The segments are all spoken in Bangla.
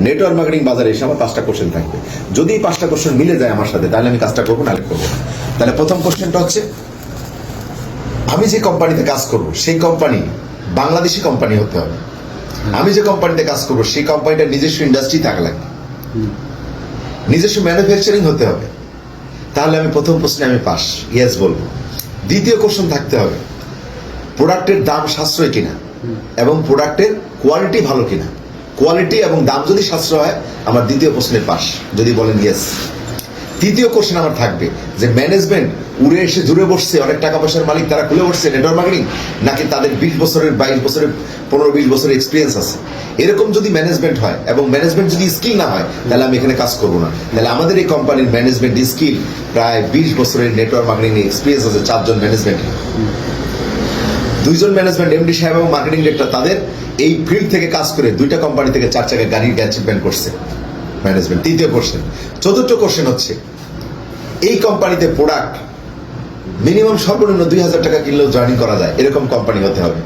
নেটওয়ার্ক মার্কেটিং বাজারে এসে আমার পাঁচটা কোশ্চেন থাকবে। যদি এই পাঁচটা কোশ্চেন মিলে যায় আমার সাথে, তাহলে আমি কাজটা করব, নাহলে করব তাহলে প্রথম কোশ্চেনটা হচ্ছে, আমি যে কোম্পানিতে কাজ করব, সেই কোম্পানি বাংলাদেশি কোম্পানি হতে হবে। আমি যে কোম্পানিতে কাজ করব, সেই কোম্পানিটার নিজস্ব ইন্ডাস্ট্রি থাকা লাগবে। নিজস্ব ম্যানুফ্যাকচারিং হতে হবে। তাহলে আমি প্রথম প্রশ্নে আমি পাস ইয়েস বলব। দ্বিতীয় কোশ্চেন থাকতে হবে প্রোডাক্টের দাম সাশ্রয় কিনা? এবং প্রোডাক্টের কোয়ালিটি ভালো কিনা? কোয়ালিটি এবং দাম যদি সাশ্রয় হয়, আমার দ্বিতীয় প্রশ্নের পাস যদি বলেন ইয়েস তৃতীয় কোশ্চেন আমার থাকবে, যে ম্যানেজমেন্ট উড়ে এসে জুড়ে বসছে, অনেক টাকা পয়সার মালিক তারা খুলে বসছে নেটওয়ার্ক মার্কেটিং নাকি তাদের বিশ বছরের, বাইশ বছরের, পনেরো, বিশ বছরের এক্সপিরিয়েন্স আছে? এরকম যদি ম্যানেজমেন্ট হয় এবং ম্যানেজমেন্ট যদি স্কিল না হয়, তাহলে আমি এখানে কাজ করব না। তাহলে আমাদের এই কোম্পানির ম্যানেজমেন্ট স্কিল প্রায় বিশ বছরের নেটওয়ার্ক মার্কেটিং এক্সপিরিয়েন্স আছে, চারজন ম্যানেজমেন্ট দুইজন ম্যানেজমেন্ট এমডি সাহেব এবং মার্কেটিং ডিরেক্টর তাদের এই ফিল্ড থেকে কাজ করে দুইটা কোম্পানি থেকে চার চাকা গাড়ির অ্যাচিভমেন্ট করছে ম্যানেজমেন্ট তৃতীয় কোশ্চেন চতুর্থ কোশ্চেন হচ্ছে, এই কোম্পানিতে প্রোডাক্ট মিনিমাম সর্বনিম্ন দুই হাজার টাকা কিনলেও জয়েনিং করা যায়, এরকম কোম্পানি হতে হবে।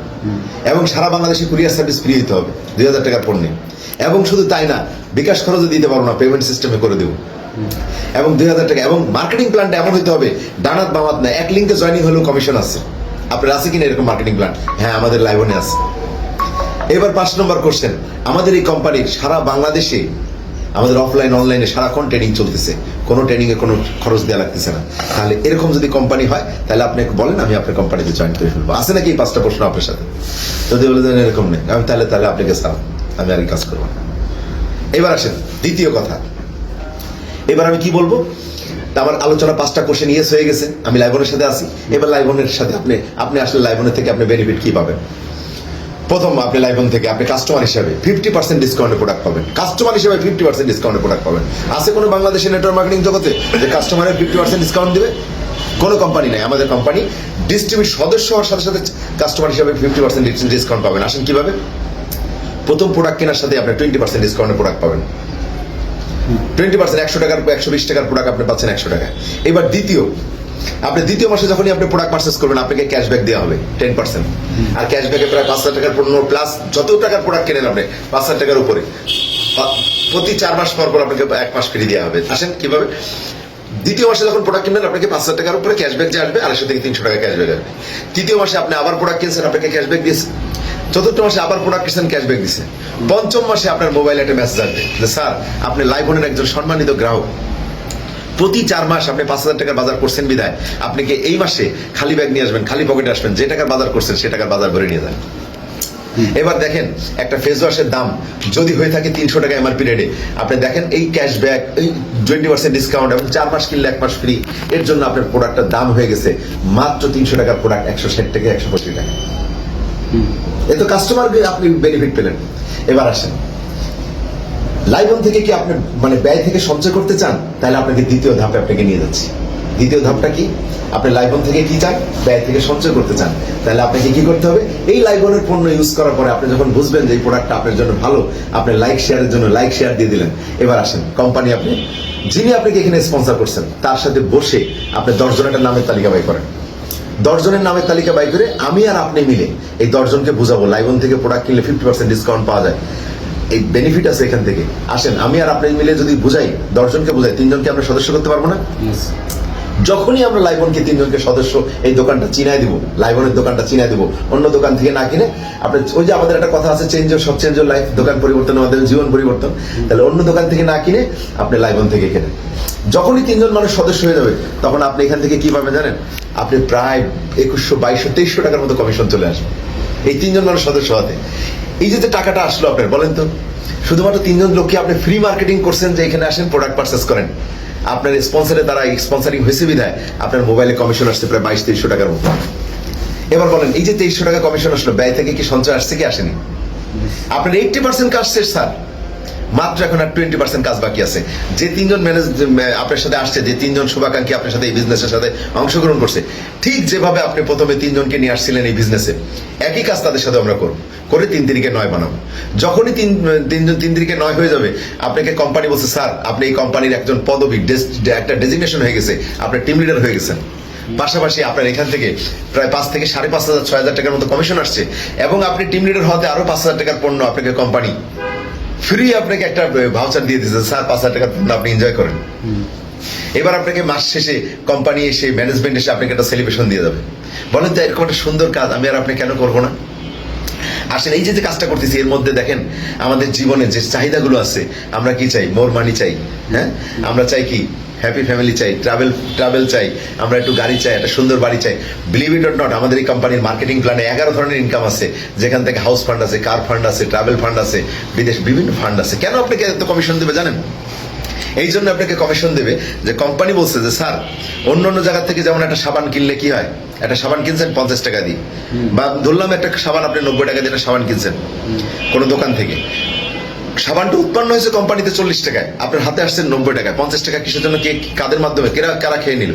এবং সারা বাংলাদেশে কুরিয়ার সার্ভিস ফ্রি হতে হবে, দুই হাজার টাকা পণ্যে। এবং শুধু তাই না, বিকাশ খরচও দিতে পারব না পেমেন্ট সিস্টেমে করে দেবো। এবং দুই হাজার টাকা, এবং মার্কেটিং প্ল্যানটা এমন হতে হবে, ডানাত বামাত না, এক লিঙ্কে জয়েনিং হলেও কমিশন আছে। আপনার আছে কিনা এরকম মার্কেটিং প্ল্যান হ্যাঁ আমাদের লাইভনে আছে। এবার পাঁচ নম্বর কোশ্চেন আমাদের এই কোম্পানির সারা বাংলাদেশে, আমাদের অফলাইন অনলাইনে সারাক্ষণ ট্রেনিং চলতেছে? কোনো ট্রেনিংয়ে কোনো খরচ দেওয়া লাগতেছে না। তাহলে এরকম যদি কোম্পানি হয়, তাহলে আপনি বলেন, আমি আপনার কোম্পানিতে জয়েন করে ফেলব। আছে নাকি এই পাঁচটা প্রশ্ন আপনার সাথে? যদি বলে দেন এরকম নেই। আমি তাহলে তাহলে আপনাকে স্যার আমি আর কাজ করব এবার আসেন, দ্বিতীয় কথা। এবার আমি কি বলব? আমার আলোচনা পাঁচটা কোশ্চেন ইয়েস হয়ে গেছে, আমি লাইভনের সাথে আছি। এবার লাইভনের সাথে আপনি আপনি আসলে লাইভনের থেকে আপনি বেনিফিট কি পাবেন? প্রথম, আপনি লাইভন থেকে, আপনি কাস্টমার হিসাবে ফিফটি পার্সেন্ট ডিসকাউন্টে প্রোডাক্ট পাবেন। কাস্টমার হিসাবে ফিফটি পার্সেন্ট ডিসকাউন্টে প্রোডাক্ট পাবেন। আছে কোনো বাংলাদেশের নেটওয়ার্ক মার্কেটিং জগতে যে কাস্টমারের ফিফটি পার্সেন্ট ডিসকাউন্ট দিবে? কোনো কোম্পানি নেই, আমাদের কোম্পানি ডিস্ট্রিবিউট সদস্য হওয়ার সাথে সাথে কাস্টমার হিসাবে ফিফটি পার্সেন্ট ডিসকাউন্ট পাবেন। আসেন কীভাবে? প্রথম প্রোডাক্ট কেনার সাথে আপনি টোয়েন্টি পার্সেন্ট ডিসকাউন্টে প্রোডাক্ট পাবেন। টোয়েন্টি পার্সেন্ট একশো টাকার, একশো বিশ টাকার প্রোডাক্ট আপনি পাচ্ছেন একশো টাকা এবার দ্বিতীয়, আপনি দ্বিতীয় মাসে যখনই আপনি প্রোডাক্ট করবেন, আপনাকে ক্যাশব্যাক দেওয়া হবে টেন পার্সেন্ট আর ক্যাশব্যাকে প্রায় পাঁচ হাজার টাকার প্লাস যত টাকার প্রোডাক্ট কেনেন আপনি, পাঁচ হাজার টাকার উপরে। প্রতি চার মাস পর পর আপনাকে এক মাস ফ্রি দেওয়া হবে। আসেন কীভাবে? দ্বিতীয় মাসে যখন প্রোডাক্ট কিনবেন, আপনাকে পাঁচ হাজার টাকার উপরে ক্যাশব্যাক যে আসবে, আড়াইশো থেকে তিনশো টাকা ক্যাশব্যাক আসবে। তৃতীয় মাসে আপনি আবার প্রোডাক্ট কিনছেন, আপনাকে ক্যাশব্যাক দিয়েছে চতুর্থ মাসে আবার প্রোডাক্ট কিনছেন ক্যাশব্যাক দিচ্ছে পঞ্চম মাসে আপনার মোবাইলে একটা মেসেজ আসবে যে, স্যার, আপনি লাইভনের একজন সম্মানিত গ্রাহক। প্রতি চার মাস আপনি পাঁচ হাজার টাকার বাজার করছেন বিদায়। আপনি কি এই মাসে খালি ব্যাগ নিয়ে আসবেন, খালি পকেটে আসবেন? যে টাকার বাজার করছেন, সে টাকার বাজার ভরে নিয়ে যান। এবার দেখেন, একটা ফেস ওয়াশের দাম যদি হয়ে থাকে তিনশো টাকা এমআরপি রেটে আপনি দেখেন এই ক্যাশব্যাক এই টোয়েন্টি পার্সেন্ট ডিসকাউন্ট এবং চার মাস কিনলে এক মাস ফ্রি এর জন্য আপনার প্রোডাক্টের দাম হয়ে গেছে মাত্র তিনশো টাকার প্রোডাক্ট একশো ষাট থেকে একশো পঁচিশ টাকা। এ তো কাস্টমারকে আপনি বেনিফিট পেলেন। এবার আসেন। লাইভন থেকে কি আপনি মানে ব্যয় থেকে সঞ্চয় করতে চান? তাহলে আপনাকে দ্বিতীয় ধাপে আপনাকে নিয়ে যাচ্ছি। দ্বিতীয় ধাপটা কি? আপনি লাইভন থেকে কি চান? ব্যয় থেকে সঞ্চয় করতে চান। তাহলে আপনাকে কি করতে হবে? এই লাইভনের পণ্য ইউজ করার পরে আপনি যখন বুঝবেন যে এই প্রোডাক্টটা আপনার জন্য ভালো, আপনি লাইক শেয়ারের জন্য লাইক শেয়ার দিয়ে দিলেন। এবার আসেন কোম্পানি আপনি। যিনি আপনাকে এখানে স্পন্সর করছেন, তার সাথে বসে আপনি দশজনের একটা নামের তালিকা বাই করেন। দশজনের নামের তালিকা বাই করে আমি আর আপনি মিলে এই দশজনকে বুঝাবো। লাইবন থেকে প্রোডাক্ট কিনলে ফিফটি পার্সেন্ট ডিসকাউন্ট পাওয়া যায়। এই বেনিফিট আছে এখান থেকে। আসেন, আমি আর আপনি মিলে যদি বুঝাই, দশজনকে বুঝাই, তিনজনকে আমরা সদস্য করতে পারব না? যখনই আমরা লাইবনকে তিনজনকে সদস্য, এই দোকানটা চিনাই দিব, লাইবনের দোকানটা চিনাই দিব। অন্য দোকান থেকে না কিনে আপনি ওই যে আমাদের একটা কথা আছে চেঞ্জ সব চেঞ্জ লাইফ দোকান পরিবর্তন, আমাদের জীবন পরিবর্তন। তাহলে অন্য দোকান থেকে না কিনে আপনি লাইবন থেকে কেনেন। যখনই তিনজন মানুষ সদস্য হয়ে যাবে, তখন আপনি এখান থেকে কি পাবেন জানেন? আপনি প্রায় একুশশো, বাইশশো, তেইশশো টাকার মতো কমিশন চলে আসবে। এই তিনজন মানুষ সদস্য হতে এই যে যে টাকাটা আসলো আপনার, বলেন তো, শুধুমাত্র তিনজন লোককে আপনি ফ্রি মার্কেটিং করছেন যে এখানে আসেন প্রোডাক্ট পারচেস করেন। আপনার স্পন্সরে তারা স্পন্সারিং হয়েছে বিধায় আপনার মোবাইলে কমিশন আসছে প্রায় বাইশ, তেইশশো টাকার মতো। এবার বলেন, এই যে তেইশশো টাকা কমিশন আসলো, ব্যয় থেকে কি সঞ্চয় আসছে কি আসেনি? আপনার এইটটি পার্সেন্ট কাজ শেষ, স্যার। মাত্র এখন আর টোয়েন্টি পার্সেন্ট কাজ বাকি আছে। যে তিনজন ম্যানেজ আপনার সাথে আসছে, যে তিনজন শুভাকাঙ্ক্ষী আপনার সাথে এই বিজনেসের সাথে অংশগ্রহণ করছে, ঠিক যেভাবে আপনি প্রথমে তিনজনকে নিয়ে আসছিলেন এই বিজনেসে একই কাজ তাদের সাথে আমরা করব। করে তিন তিরিকে নয় বানাবো। যখনই তিন তিনজন তিন তিরিকে নয় হয়ে যাবে, আপনাকে কোম্পানি বলছে, স্যার, আপনি এই কোম্পানির একজন পদবি একটা ডেজিগনেশন হয়ে গেছে, আপনার টিম লিডার হয়ে গেছেন। পাশাপাশি আপনার এখান থেকে প্রায় পাঁচ থেকে সাড়ে পাঁচ হাজার, ছয় হাজার টাকার মতো কমিশন আসছে, এবং আপনি টিম লিডার হতে আরও পাঁচ হাজার টাকার পণ্য আপনাকে কোম্পানি ফ্রি আপনাকে একটা ভাউচার দিয়ে দিয়েছে সাত পাঁচ হাজার টাকা আপনি এনজয় করেন। এবার আপনাকে মাস শেষে কোম্পানি এসে ম্যানেজমেন্ট এসে আপনাকে একটা সেলিব্রেশন দিয়ে যাবে। বলেন তো, এরকম একটা সুন্দর কাজ, আমি আর আপনি কেন করব না? আসলে এই যে কাজটা করতেছি, এর মধ্যে দেখেন আমাদের জীবনে যে চাহিদাগুলো আছে, আমরা কি চাই? মোর মানি চাই হ্যাঁ? আমরা চাই কি? হ্যাপি ফ্যামিলি চাই ট্রাভেল ট্রাভেল চাই, আমরা একটু গাড়ি চাই, একটা সুন্দর বাড়ি চাই। বিলিভ ইট নট আমাদের এই কোম্পানির মার্কেটিং প্ল্যানে এগারো ধরনের ইনকাম আছে। যেখান থেকে হাউস ফান্ড আছে কার ফান্ড আছে ট্রাভেল ফান্ড আছে, বিদেশ, বিভিন্ন ফান্ড আছে। কেন আপনাকে এত কমিশন দেবে জানেন? এই জন্য আপনাকে কমিশন দেবে যে কোম্পানি বলছে যে, স্যার অন্য অন্য জায়গা থেকে যেমন একটা সাবান কিনলে কি হয়? একটা সাবান কিনছেন পঞ্চাশ টাকা দিয়ে বা ধরলাম একটা সাবান আপনি নব্বই টাকা দিয়ে সাবান কিনছেন কোনো দোকান থেকে। সাবানটা উৎপন্ন হয়েছে কোম্পানিতে চল্লিশ টাকায় আপনার হাতে আসছেন নব্বই টাকায়। পঞ্চাশ টাকা কিসের জন্য কে কাদের মাধ্যমে কেরা কারা খেয়ে নিল?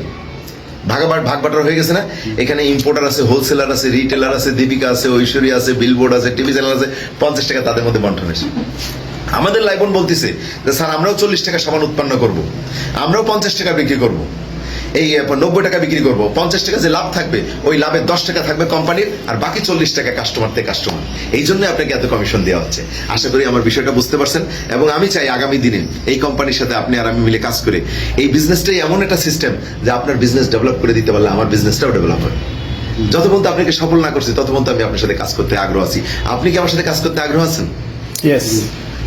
ভাগাবার ভাগ বাটার হয়ে গেছে না? এখানে ইম্পোর্টার আছে হোলসেলার আছে রিটেলার আছে দীপিকা আছে ঐশ্বরী আছে বিলবোর্ড আছে টিভি চ্যানেল আছে পঞ্চাশ টাকা তাদের মধ্যে বন্টন হয়েছে। আমাদের লাইবন বলতেছে যে স্যার আমরাও চল্লিশ টাকা সাবান উৎপন্ন করব। আমরাও পঞ্চাশ টাকা বিক্রি করব। এই নব্বই টাকা বিক্রি করব। পঞ্চাশ টাকা যে লাভ থাকবে ওই লাভের দশ টাকা থাকবে কোম্পানির আর বাকি চল্লিশ টাকা কাস্টমার থেকে কাস্টমার এই জন্য আপনাকে এত কমিশন দেওয়া হচ্ছে। আশা করি আমার বিষয়টা বুঝতে পারছেন এবং আমি চাই আগামী দিনে এই কোম্পানির সাথে আপনি আর আমি মিলে কাজ করে এই বিজনেসটাই এমন একটা সিস্টেম যে আপনার বিজনেস ডেভেলপ করে দিতে পারলে আমার বিজনেসটাও ডেভেলপ হয়। যত পর্যন্ত আপনাকে সফল না করছি তত পর্যন্ত আমি আপনার সাথে কাজ করতে আগ্রহ আছি। আপনি কি আমার সাথে কাজ করতে আগ্রহ আছেন?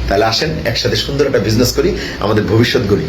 তাহলে আসেন একসাথে সুন্দর একটা বিজনেস করি আমাদের ভবিষ্যৎ গড়ি।